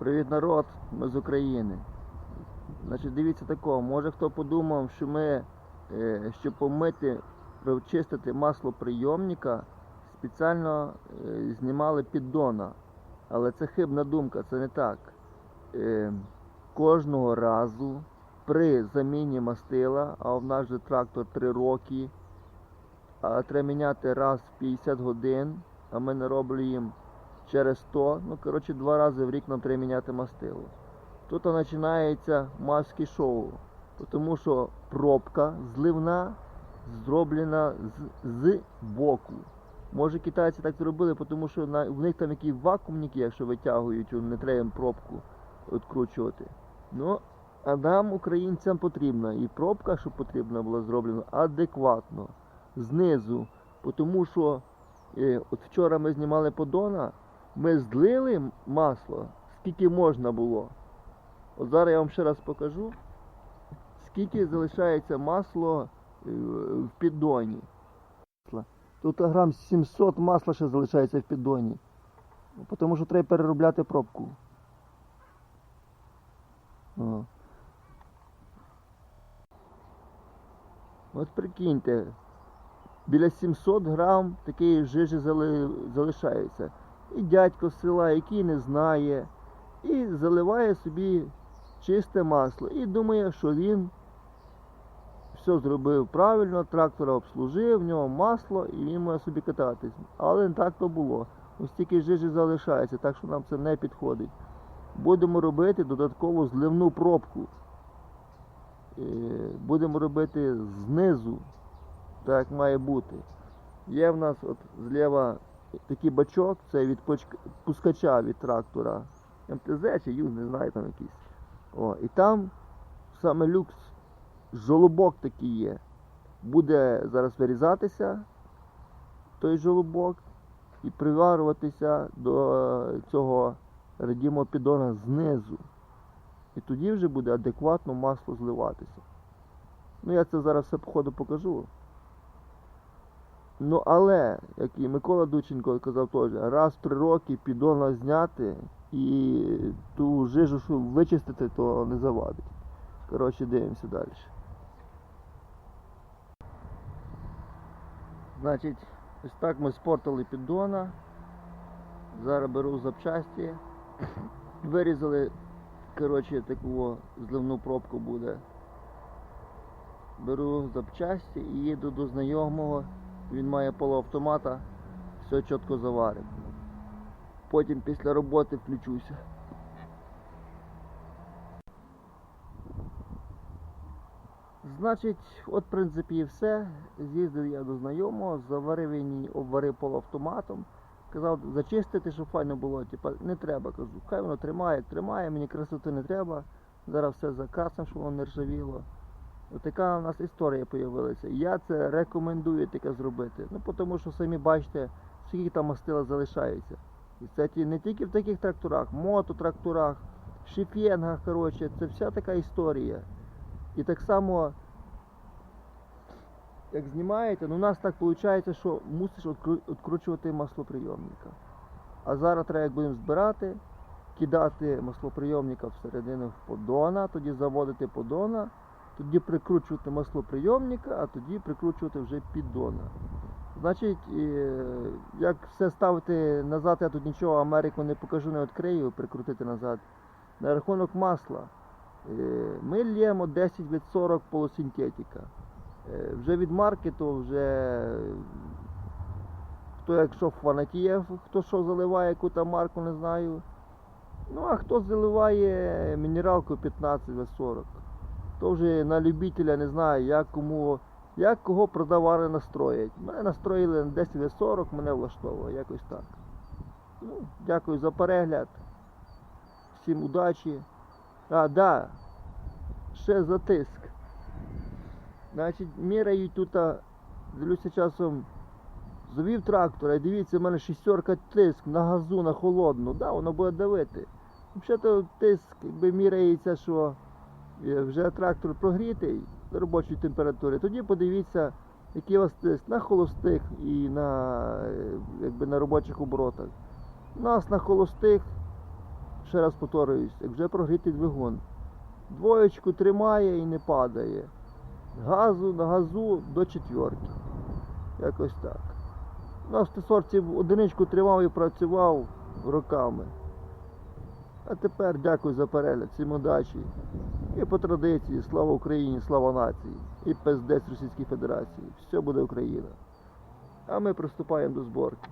Привіт, народ, ми з України. Значить, дивіться такого, може хто подумав, що ми, е, щоб помити, прочистити масло прийомника, спеціально е, знімали піддона. Але це хибна думка, це не так. Е, Кожного разу при заміні мастила, а в нас же трактор 3 роки, а треба міняти раз в 50 годин, а ми не робимо їм через 100, ну коротше два рази в рік нам треба міняти мастило. Тут починається маски шоу, тому що пробка зливна зроблена з, з боку. Може китайці так зробили, тому що на, в них там які вакуумники, якщо витягують, не треба пробку відкручувати. Ну, а нам, українцям, потрібна і пробка, що потрібна була зроблена адекватно, знизу. Тому що е, от вчора ми знімали подона, ми злили масло, скільки можна було. От зараз я вам ще раз покажу, скільки залишається масло е, в піддоні. Тут грам 700 масла ще залишається в піддоні. Тому що треба переробляти пробку. О. От прикиньте, біля 700 грам такої жижі залишається. І дядько з села, який не знає, і заливає собі чисте масло. І думає, що він все зробив правильно, трактора обслужив, в нього масло і він може собі кататись. Але не так то було. Ось тільки жижі залишається, так що нам це не підходить. Будемо робити додаткову зливну пробку. Е, Будемо робити знизу, так як має бути. Є в нас от зліва такий бачок, це від пускача від трактора. МТЗ чи ЮЗ, не знаю там якийсь. О, і там саме люкс, жолобок такий є. Буде зараз вирізатися той жолобок і приварюватися до цього радімого піддона знизу. І тоді вже буде адекватно масло зливатися. Ну я це зараз все по ходу покажу. Ну але, як і Микола Дученко казав теж, раз в три роки піддона зняти і ту жижу, що вичистити, то не завадить. Коротше, дивимося далі. Значить, ось так ми спортили піддона. Зараз беру запчасті. Вирізали, коротше, таку зливну пробку буде. Беру запчасті і їду до знайомого. Він має полуавтомата, все чітко заварив. Потім після роботи включуся. Значить, от в принципі і все. З'їздив я до знайомого, заварив він, обварив полуавтоматом. Казав, зачистити, щоб файно було. Типа, не треба, кажу. Хай воно тримає, тримає, мені красоти не треба. Зараз все закасом, щоб воно не ржавіло. Отака у нас історія з'явилася. Я це рекомендую таке зробити. Ну, тому що самі бачите, скільки там мастила залишається. І це не тільки в таких тракторах, мототракторах, шифєнгах, коротше, це вся така історія. І так само, як знімаєте, ну у нас так виходить, що мусиш відкручувати маслоприйомника. А зараз треба, як будемо збирати, кидати маслоприйомника всередину в поддона, тоді заводити поддона, тоді прикручувати маслоприйомника, а тоді прикручувати вже піддона. Значить, як все ставити назад, я тут нічого Америку не покажу, не відкрию, прикрутити назад. На рахунок масла. Е, Ми лємо 10 від 40 полусинтетика. Е, Вже від маркету, вже е, хто якщо фанатіє, хто що заливає, яку там марку, не знаю. Ну а хто заливає мінералку 15 від 40. То вже на любителя не знаю, як кому, як кого продавали настроїть. Мене настроїли на 10-40, мене влаштовує, якось так. Ну, дякую за перегляд. Всім удачі. А, да. Ще за тиск. Значить, міряють тут, дивлюся часом, завів трактора, і дивіться, в мене шістерка тиск на газу, на холодну. Да, воно буде давити. Взагалі тиск якби міряється, що вже трактор прогрітий до робочої температури. Тоді подивіться, який у вас тиск на холостих і на, е, якби, на робочих оборотах. У нас на холостих ще раз повторююсь, як вже прогрітий двигун. Двоєчку тримає і не падає. Газу на газу до четверки. Якось так. У На автосорці одиничку тримав і працював роками. А тепер дякую за перегляд, всім удачі. І по традиції, слава Україні, слава нації. І пиздець Російській Федерації. Все буде Україна. А ми приступаємо до зборки.